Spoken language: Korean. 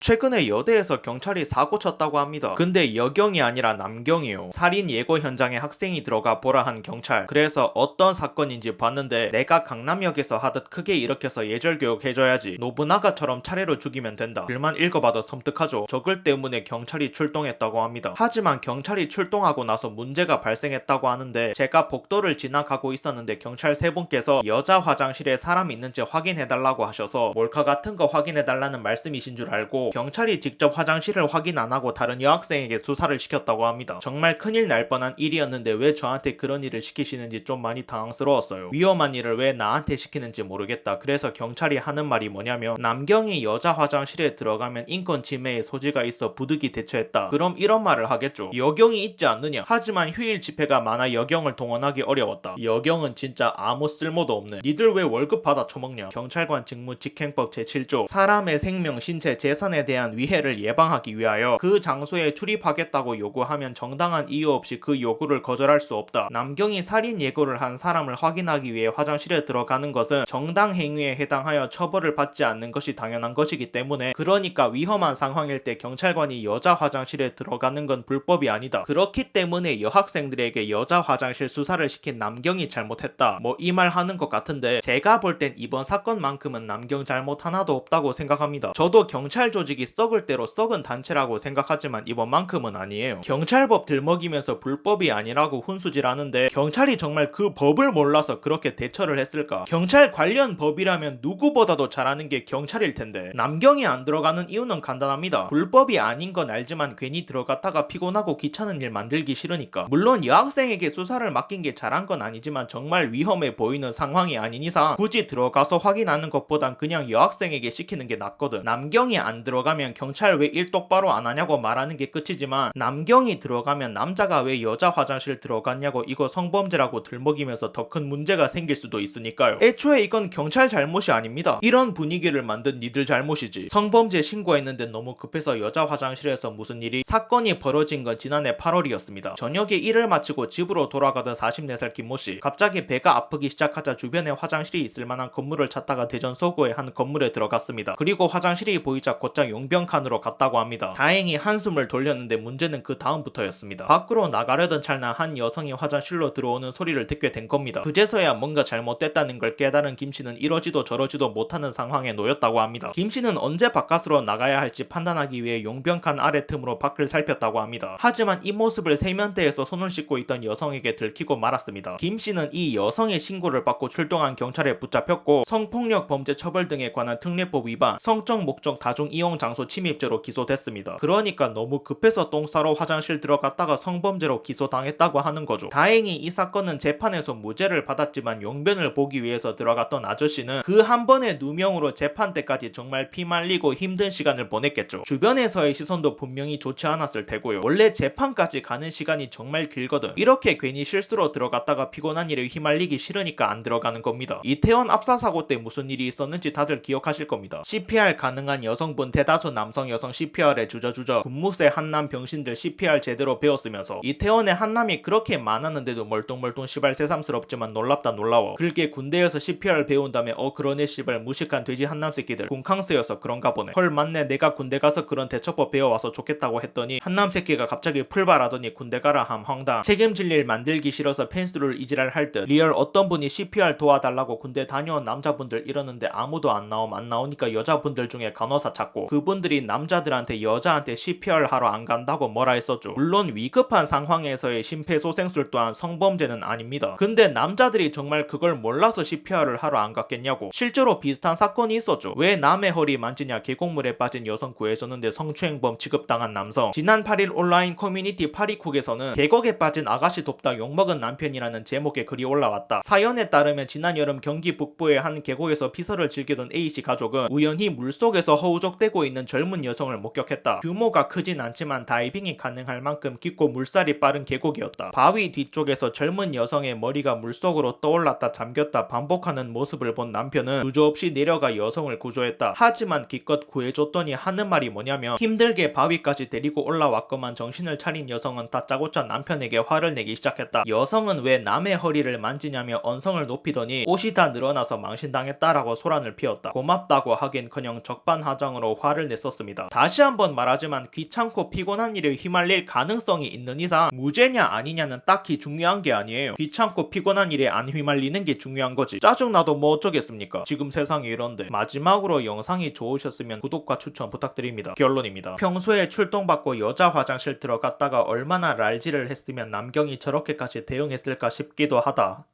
최근에 여대에서 경찰이 사고 쳤다고 합니다. 근데 여경이 아니라 남경이요. 살인 예고 현장에 학생이 들어가 보라 한 경찰. 그래서 어떤 사건인지 봤는데 내가 강남역에서 하듯 크게 일으켜서 예절 교육 해줘야지. 노부나가처럼 차례로 죽이면 된다. 글만 읽어봐도 섬뜩하죠. 저글 때문에 경찰이 출동했다고 합니다. 하지만 경찰이 출동하고 나서 문제가 발생했다고 하는데 제가 복도를 지나가고 있었는데 경찰 세 분께서 여자 화장실에 사람이 있는지 확인해달라고 하셔서 몰카 같은 거 확인해달라는 말씀이신 줄 알고 경찰이 직접 화장실을 확인 안 하고 다른 여학생에게 수사를 시켰다고 합니다. 정말 큰일 날 뻔한 일이었는데 왜 저한테 그런 일을 시키시는지 좀 많이 당황스러웠어요. 위험한 일을 왜 나한테 시키는지 모르겠다. 그래서 경찰이 하는 말이 뭐냐면 남경이 여자 화장실에 들어가면 인권 침해의 소지가 있어 부득이 대처했다. 그럼 이런 말을 하겠죠. 여경이 있지 않느냐. 하지만 휴일 집회가 많아 여경을 동원하기 어려웠다. 여경은 진짜 아무 쓸모도 없는. 니들 왜 월급 받아 처먹냐. 경찰관 직무 직행법 제7조 사람의 생명, 신체, 재산에 대한 위해를 예방하기 위하여 그 장소에 출입하겠다고 요구하면 정당한 이유 없이 그 요구를 거절할 수 없다. 남경이 살인 예고를 한 사람을 확인하기 위해 화장실에 들어가는 것은 정당 행위에 해당하여 처벌을 받지 않는 것이 당연한 것이기 때문에 그러니까 위험한 상황일 때 경찰관이 여자 화장실에 들어가는 건 불법이 아니다. 그렇기 때문에 여학생들에게 여자 화장실 수사를 시킨 남경이 잘못했다. 뭐 이 말 하는 것 같은데 제가 볼 땐 이번 사건만큼은 남경 잘못 하나도 없다고 생각합니다. 저도 경찰 조직 이 썩을 대로 썩은 단체라고 생각하지만 이번만큼은 아니에요. 경찰법 들먹이면서 불법이 아니라고 훈수질하는데 경찰이 정말 그 법을 몰라서 그렇게 대처를 했을까? 경찰 관련 법이라면 누구보다도 잘하는 게 경찰일 텐데 남경이 안 들어가는 이유는 간단합니다. 불법이 아닌 건 알지만 괜히 들어갔다가 피곤하고 귀찮은 일 만들기 싫으니까. 물론 여학생에게 수사를 맡긴 게 잘한 건 아니지만 정말 위험해 보이는 상황이 아닌 이상 굳이 들어가서 확인하는 것보단 그냥 여학생에게 시키는 게 낫거든. 남경이 안 들어 가면 경찰 왜 일 똑바로 안 하냐고 말하는 게 끝이지만 남경이 들어가면 남자가 왜 여자 화장실 들어갔냐고 이거 성범죄라고 들먹이면서 더 큰 문제가 생길 수도 있으니까요. 애초에 이건 경찰 잘못이 아닙니다. 이런 분위기를 만든 니들 잘못이지. 성범죄 신고했는데 너무 급해서 여자 화장실에서 무슨 일이 사건이 벌어진 건 지난해 8월이었습니다. 저녁에 일을 마치고 집으로 돌아가던 44살 김모 씨. 갑자기 배가 아프기 시작하자 주변에 화장실이 있을 만한 건물을 찾다가 대전 서구의 한 건물에 들어갔습니다. 그리고 화장실이 보이자 곧장 용병칸으로 갔다고 합니다. 다행히 한숨을 돌렸는데 문제는 그 다음부터였습니다. 밖으로 나가려던 찰나 한 여성이 화장실로 들어오는 소리를 듣게 된 겁니다. 그제서야 뭔가 잘못됐다는 걸 깨달은 김 씨는 이러지도 저러지도 못하는 상황에 놓였다고 합니다. 김 씨는 언제 바깥으로 나가야 할지 판단하기 위해 용병칸 아래 틈으로 밖을 살폈다고 합니다. 하지만 이 모습을 세면대에서 손을 씻고 있던 여성에게 들키고 말았습니다. 김 씨는 이 여성의 신고를 받고 출동한 경찰에 붙잡혔고 성폭력 범죄 처벌 등에 관한 특례법 위반, 성적 목적 다중 이용 장소 침입죄로 기소됐습니다. 그러니까 너무 급해서 똥 싸러 화장실 들어갔다가 성범죄로 기소당했다고 하는 거죠. 다행히 이 사건은 재판에서 무죄를 받았지만 용변을 보기 위해서 들어갔던 아저씨는 그 한 번의 누명으로 재판 때까지 정말 피말리고 힘든 시간을 보냈겠죠. 주변에서의 시선도 분명히 좋지 않았을 테고요. 원래 재판까지 가는 시간이 정말 길거든. 이렇게 괜히 실수로 들어갔다가 피곤한 일에 휘말리기 싫으니까 안 들어가는 겁니다. 이태원 압사 사고 때 무슨 일이 있었는지 다들 기억하실 겁니다. CPR 가능한 여성분 대 다수 남성 여성 CPR에 주저주저 군무새 한남 병신들 CPR 제대로 배웠으면서 이태원에 한남이 그렇게 많았는데도 멀뚱멀뚱 시발 새삼스럽지만 놀랍다 놀라워. 그렇게 군대에서 CPR 배운 다음에 어 그러네 시발 무식한 돼지 한남 새끼들 군캉스여서 그런가 보네. 헐 맞네 내가 군대 가서 그런 대처법 배워와서 좋겠다고 했더니 한남 새끼가 갑자기 풀발하더니 군대 가라 함 황당. 책임질 일 만들기 싫어서 펜스를 이지랄 할 듯. 리얼 어떤 분이 CPR 도와달라고 군대 다녀온 남자분들 이러는데 아무도 안 나옴 안 나오니까 여자분들 중에 간호사 찾고 그 분들이 남자들한테 여자한테 CPR 하러 안 간다고 뭐라 했었죠. 물론 위급한 상황에서의 심폐소생술 또한 성범죄는 아닙니다. 근데 남자들이 정말 그걸 몰라서 CPR을 하러 안 갔겠냐고. 실제로 비슷한 사건이 있었죠. 왜 남의 허리 만지냐 계곡물에 빠진 여성 구해줬는데 성추행범 취급당한 남성. 지난 8일 온라인 커뮤니티 파리쿡에서는 계곡에 빠진 아가씨 돕다 욕먹은 남편이라는 제목의 글이 올라왔다. 사연에 따르면 지난 여름 경기 북부의 한 계곡에서 피서를 즐기던 A씨 가족은 우연히 물속에서 허우적대 고 있는 젊은 여성을 목격했다. 규모가 크진 않지만 다이빙이 가능할 만큼 깊고 물살이 빠른 계곡이었다. 바위 뒤쪽에서 젊은 여성의 머리가 물속으로 떠올랐다 잠겼다 반복하는 모습을 본 남편은 주저없이 내려가 여성을 구조했다. 하지만 기껏 구해줬더니 하는 말이 뭐냐면 힘들게 바위까지 데리고 올라왔건만 정신을 차린 여성은 다짜고짜 남편에게 화를 내기 시작했다. 여성은 왜 남의 허리를 만지냐며 언성을 높이더니 옷이 다 늘어나서 망신당했다라고 소란을 피웠다. 고맙다고 하긴커녕 적반하장으로 화 화를 냈었습니다. 다시 한번 말하지만 귀찮고 피곤한 일에 휘말릴 가능성이 있는 이상 무죄냐 아니냐는 딱히 중요한 게 아니에요. 귀찮고 피곤한 일에 안 휘말리는 게 중요한 거지. 짜증나도 뭐 어쩌겠습니까? 지금 세상이 이런데. 마지막으로 영상이 좋으셨으면 구독과 추천 부탁드립니다. 결론입니다. 평소에 출동받고 여자 화장실 들어갔다가 얼마나 랄지를 했으면 남경이 저렇게까지 대응했을까 싶기도 하다.